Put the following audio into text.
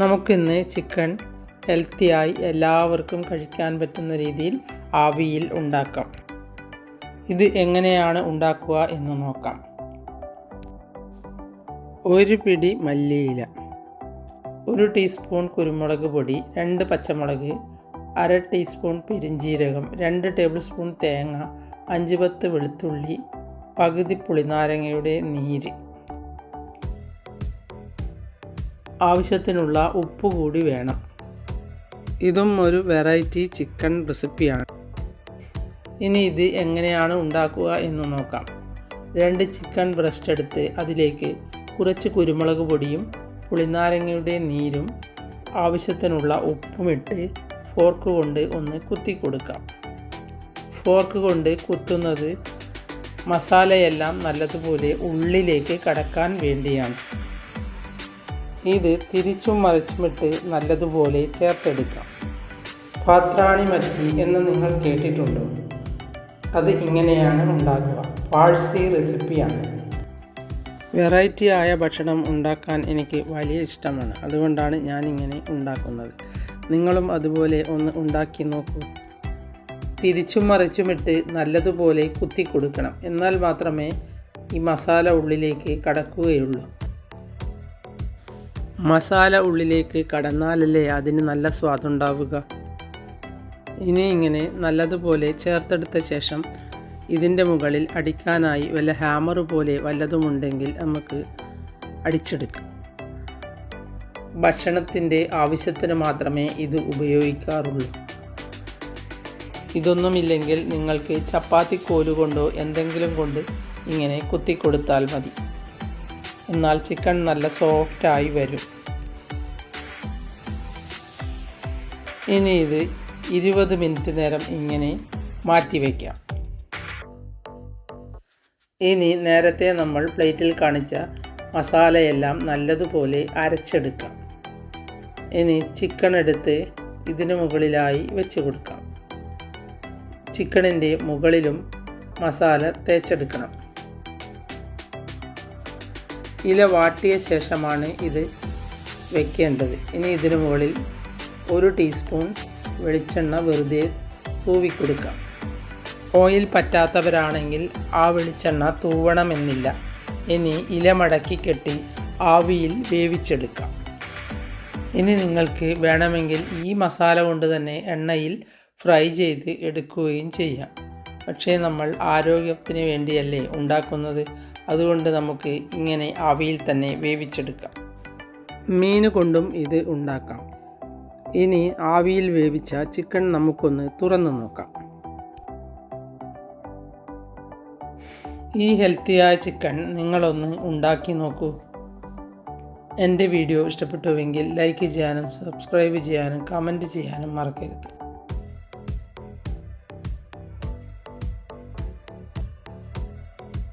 നമുക്കിന്ന് ചിക്കൻ ഹെൽത്തിയായി എല്ലാവർക്കും കഴിക്കാൻ പറ്റുന്ന രീതിയിൽ ആവിയിൽ ഉണ്ടാക്കാം. ഇത് എങ്ങനെയാണ് ഉണ്ടാക്കുക എന്ന് നോക്കാം. ഒരു പിടി മല്ലിയില ഒരു ടീസ്പൂൺ കുരുമുളക് പൊടി രണ്ട് പച്ചമുളക് അര ടീസ്പൂൺ പെരിഞ്ജീരകം രണ്ട് ടേബിൾ സ്പൂൺ തേങ്ങ അഞ്ച് പത്ത് വെളുത്തുള്ളി പകുതി പുളിനാരങ്ങയുടെ നീര് ആവശ്യത്തിനുള്ള ഉപ്പ് കൂടി വേണം. ഇതും ഒരു വെറൈറ്റി ചിക്കൻ റെസിപ്പിയാണ്. ഇനി ഇത് എങ്ങനെയാണ് ഉണ്ടാക്കുക എന്ന് നോക്കാം. രണ്ട് ചിക്കൻ ബ്രസ്റ്റ് എടുത്ത് അതിലേക്ക് കുറച്ച് കുരുമുളക് പൊടിയും പുളിനാരങ്ങയുടെ നീരും ആവശ്യത്തിനുള്ള ഉപ്പുമിട്ട് ഫോർക്ക് കൊണ്ട് ഒന്ന് കുത്തി കൊടുക്കാം. ഫോർക്ക് കൊണ്ട് കുത്തുന്നത് മസാലയെല്ലാം നല്ലതുപോലെ ഉള്ളിലേക്ക് കടക്കാൻ വേണ്ടിയാണ്. ഇത് തിരിച്ചും മറിച്ചുമിട്ട് നല്ലതുപോലെ ചേർത്തെടുക്കാം. പാത്രാണി മച്ചി എന്ന് നിങ്ങൾ കേട്ടിട്ടുണ്ടോ? അത് ഇങ്ങനെയാണ് ഉണ്ടാക്കുക. പാഴ്സി റെസിപ്പിയാണ്. വെറൈറ്റി ആയ ഭക്ഷണം ഉണ്ടാക്കാൻ എനിക്ക് വലിയ ഇഷ്ടമാണ്. അതുകൊണ്ടാണ് ഞാനിങ്ങനെ ഉണ്ടാക്കുന്നത്. നിങ്ങളും അതുപോലെ ഒന്ന് ഉണ്ടാക്കി നോക്കൂ. തിരിച്ചും മറിച്ചുമിട്ട് നല്ലതുപോലെ കുത്തി കൊടുക്കണം. എന്നാൽ മാത്രമേ ഈ മസാല ഉള്ളിലേക്ക് കടക്കുകയുള്ളൂ. മസാല ഉള്ളിലേക്ക് കടന്നാലല്ലേ അതിന് നല്ല സ്വാദുണ്ടാവുക? ഇനി ഇങ്ങനെ നല്ലതുപോലെ ചേർത്തെടുത്ത ശേഷം ഇതിന്റെ മുകളിൽ അടിക്കാനായി വല്ല ഹാമർ പോലെ വല്ലതുമുണ്ടെങ്കിൽ നമുക്ക് അടിച്ചെടുക്കാം. ഭക്ഷണത്തിന്റെ ആവശ്യത്തിന് മാത്രമേ ഇത് ഉപയോഗിക്കാറുള്ളൂ. ഇതൊന്നുമില്ലെങ്കിൽ നിങ്ങൾക്ക് ചപ്പാത്തി കോലുകൊണ്ടോ എന്തെങ്കിലും കൊണ്ട് ഇങ്ങനെ കുത്തിക്കൊടുത്താൽ മതി. എന്നാൽ ചിക്കൻ നല്ല സോഫ്റ്റായി വരും. ഇനി ഇത് ഇരുപത് മിനിറ്റ് നേരം ഇങ്ങനെ മാറ്റി വയ്ക്കാം ഇനി നേരത്തെ നമ്മൾ പ്ലേറ്റിൽ കാണിച്ച മസാലയെല്ലാം നല്ലതുപോലെ അരച്ചെടുക്കാം. ഇനി ചിക്കൻ എടുത്ത് ഇതിന് മുകളിലായി വെച്ച് കൊടുക്കാം. ചിക്കണിന്റെ മുകളിലും മസാല തേച്ചെടുക്കണം. ഇല വാട്ടിയ ശേഷമാണ് ഇത് വെക്കേണ്ടത്. ഇനി ഇതിനു മുകളിൽ ഒരു ടീസ്പൂൺ വെളിച്ചെണ്ണ വെറുതെ തൂവിക്കൊടുക്കാം. ഓയിൽ പറ്റാത്തവരാണെങ്കിൽ ആ വെളിച്ചെണ്ണ തൂവണമെന്നില്ല. ഇനി ഇല മടക്കി കെട്ടി ആവിയിൽ വേവിച്ചെടുക്കാം. ഇനി നിങ്ങൾക്ക് വേണമെങ്കിൽ ഈ മസാല കൊണ്ട് തന്നെ എണ്ണയിൽ ഫ്രൈ ചെയ്ത് എടുക്കുകയും ചെയ്യാം. പക്ഷേ നമ്മൾ ആരോഗ്യത്തിന് വേണ്ടിയല്ലേ ഉണ്ടാക്കുന്നത്. അതുകൊണ്ട് നമുക്ക് ഇങ്ങനെ ആവിയിൽ തന്നെ വേവിച്ചെടുക്കാം. മീൻ കൊണ്ടും ഇത് ഉണ്ടാക്കാം. ഇനി ആവിയിൽ വേവിച്ച ചിക്കൻ നമുക്കൊന്ന് തുറന്നു നോക്കാം. ഈ ഹെൽത്തിയായ ചിക്കൻ നിങ്ങളൊന്ന് ഉണ്ടാക്കി നോക്കൂ. എന്റെ വീഡിയോ ഇഷ്ടപ്പെട്ടുവെങ്കിൽ ലൈക്ക് ചെയ്യാനും സബ്സ്ക്രൈബ് ചെയ്യാനും കമന്റ് ചെയ്യാനും മറക്കരുത്.